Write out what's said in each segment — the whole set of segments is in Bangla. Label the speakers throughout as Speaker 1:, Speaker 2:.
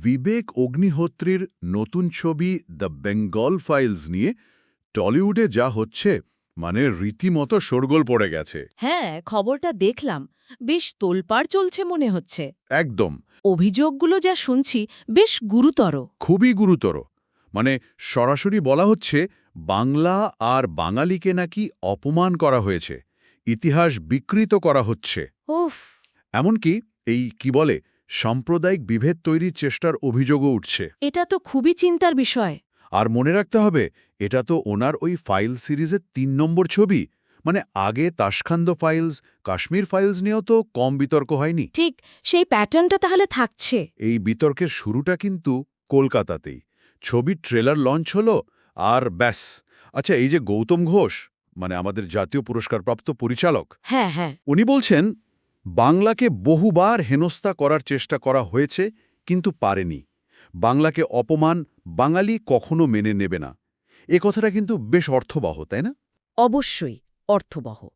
Speaker 1: বিবেক অগ্নিহোত্রীর নতুন ছবি দ্য বেঙ্গল ফাইলস নিয়ে টলিউডে যা হচ্ছে মানে রীতিমতো শোরগোল পড়ে গেছে।
Speaker 2: হ্যাঁ খবরটা দেখলাম। বেশ তোলপাড় চলছে মনে হচ্ছে।
Speaker 1: একদম।
Speaker 2: অভিযোগগুলো যা শুনছি বেশ গুরুতর।
Speaker 1: খুবই গুরুতর। মানে সরাসরি বলা হচ্ছে বাংলা আর বাঙালিকে নাকি অপমান করা হয়েছে ইতিহাস বিকৃত করা হচ্ছে।
Speaker 2: উফ।
Speaker 1: এমনকি এই কি বলে সাম্প্রদায়িক বিভেদ তৈরির চেষ্টার অভিযোগও উঠছে।
Speaker 2: এটা তো খুবই চিন্তার বিষয়।
Speaker 1: আর মনে রাখতে হবে এটা তো ওনার ওই ফাইল সিরিজের তিন নম্বর ছবি। মানে আগে তাসখান্দ ফাইলস কাশ্মীর ফাইলস নিয়েও তো কম বিতর্ক হয়নি।
Speaker 2: ঠিক সেই প্যাটার্নটা তাহলে থাকছে।
Speaker 1: এই বিতর্কের শুরুটা কিন্তু কলকাতাতেই। ছবির ট্রেলার লঞ্চ হলো আর ব্যাস। আচ্ছা এই যে গৌতম ঘোষ মানে আমাদের জাতীয় পুরস্কারপ্রাপ্ত পরিচালক
Speaker 2: হ্যাঁ হ্যাঁ।
Speaker 1: উনি বলছেন বাংলাকে বহুবার হেনস্থা করার চেষ্টা করা হয়েছে কিন্তু পারেনি। বাংলাকে অপমান বাঙালি কখনো মেনে নেবে না। এ কথাটা কিন্তু বেশ অর্থবহ তাই না?
Speaker 2: অবশ্যই অর্থবহ।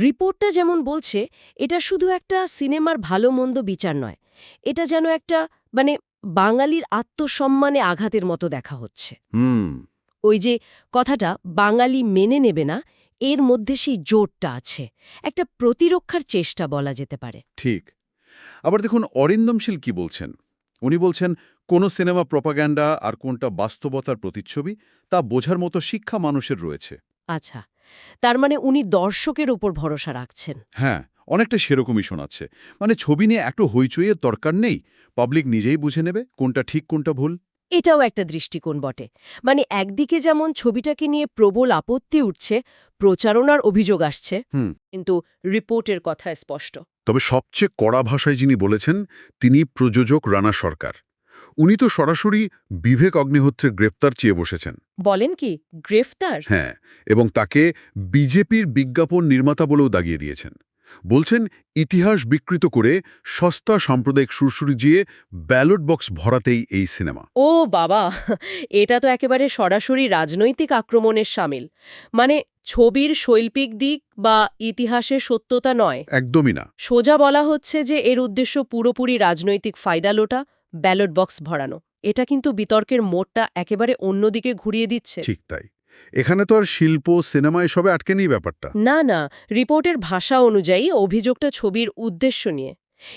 Speaker 2: রিপোর্টটা যেমন বলছে এটা শুধু একটা সিনেমার ভালো মন্দ বিচার নয়। এটা যেন একটা মানে বাঙালির আত্মসম্মানে আঘাতের মতো দেখা হচ্ছে।
Speaker 1: হুম।
Speaker 2: ওই যে কথাটা বাঙালি মেনে নেবে না এর মধ্যে সেই জোরটা আছে। একটা প্রতিরক্ষার চেষ্টা বলা যেতে পারে।
Speaker 1: ঠিক। আবার দেখুন অরিন্দমশীল কি বলছেন? উনি বলছেন কোন সিনেমা প্রপাগ্যান্ডা আর কোনটা বাস্তবতার প্রতিচ্ছবি তা বোঝার মতো শিক্ষা মানুষের রয়েছে।
Speaker 2: আচ্ছা। তার মানে উনি দর্শকের ওপর ভরসা রাখছেন।
Speaker 1: হ্যাঁ অনেকটা সেরকমই শোনাচ্ছে। মানে ছবি নিয়ে একটু হইচইয়ের দরকার নেই। পাবলিক নিজেই বুঝে নেবে কোনটা ঠিক কোনটা ভুল।
Speaker 2: এটাও একটা দৃষ্টিকোণ বটে। মানে একদিকে যেমন ছবিটাকে নিয়ে প্রবল আপত্তি উঠছে প্রচারণার অভিযোগ আসছে। কিন্তু রিপোর্টের কথা স্পষ্ট।
Speaker 1: তবে সবচেয়ে কড়া ভাষায় যিনি বলেছেন তিনি প্রযোজক রানা সরকার। উনি তো সরাসরি বিবেক অগ্নিহোত্রের গ্রেফতার চেয়ে বসেছেন।
Speaker 2: বলেন কি গ্রেফতার?
Speaker 1: হ্যাঁ এবং তাকে বিজেপির বিজ্ঞাপন নির্মাতা বলেও দাগিয়ে দিয়েছেন। বলছেন ইতিহাস বিকৃত করে সস্তা সাম্প্রদায়িক সুরসুরি জিয়ে ব্যালট বক্স ভরাতেই এই সিনেমা।
Speaker 2: ও বাবা এটা তো একেবারে সরাসরি রাজনৈতিক আক্রমণের সামিল। মানে ছবির শৈল্পিক দিক বা ইতিহাসের সত্যতা নয়।
Speaker 1: একদমই না।
Speaker 2: সোজা বলা হচ্ছে যে এর উদ্দেশ্য পুরোপুরি রাজনৈতিক ফায়দা লোটা ব্যালট বক্স ভরানো। এটা কিন্তু বিতর্কের মোড়টা একেবারে অন্যদিকে ঘুরিয়ে দিচ্ছে।
Speaker 1: ঠিক তাই। এখানে তো আর শিল্প সিনেমা এসবে আটকে নেই ব্যাপারটা।
Speaker 2: না না রিপোর্টের ভাষা অনুযায়ী অভিযোগটা ছবির উদ্দেশ্য নিয়ে।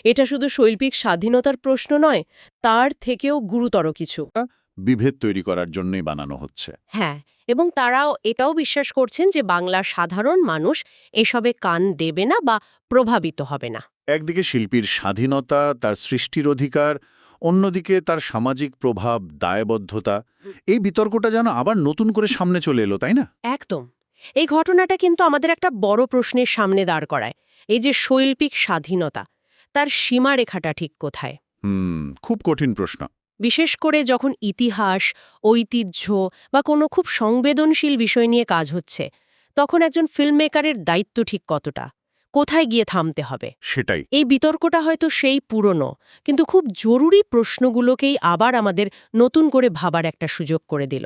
Speaker 2: এটা শুধু শৈল্পিক স্বাধীনতার প্রশ্ন নয় তার থেকেও গুরুতর কিছু।
Speaker 1: বিভেদ তৈরি করার জন্যই বানানো হচ্ছে।
Speaker 2: হ্যাঁ এবং তারাও এটাও বিশ্বাস করছেন যে বাংলার সাধারণ মানুষ এসবে কান দেবে না বা প্রভাবিত হবে না।
Speaker 1: একদিকে শিল্পীর স্বাধীনতা তার সৃষ্টির অধিকার অন্যদিকে তার সামাজিক প্রভাব দায়বদ্ধতা এই বিতর্কটা যেন আবার নতুন করে সামনে চলে এলো তাই না?
Speaker 2: একদম। এই ঘটনাটা কিন্তু আমাদের একটা বড় প্রশ্নের সামনে দাঁড় করায়। এই যে শৈল্পিক স্বাধীনতা তার সীমারেখাটা ঠিক কোথায়?
Speaker 1: হুম খুব কঠিন প্রশ্ন।
Speaker 2: বিশেষ করে যখন ইতিহাস ঐতিহ্য বা কোনো খুব সংবেদনশীল বিষয় নিয়ে কাজ হচ্ছে তখন একজন ফিল্ম মেকারের দায়িত্ব ঠিক কতটা? কোথায় গিয়ে থামতে হবে।
Speaker 1: সেটাই।
Speaker 2: এই বিতর্কটা হয়তো সেই পুরনো কিন্তু খুব জরুরি প্রশ্নগুলোকেই আবার আমাদের নতুন করে ভাবার একটা সুযোগ করে দিল।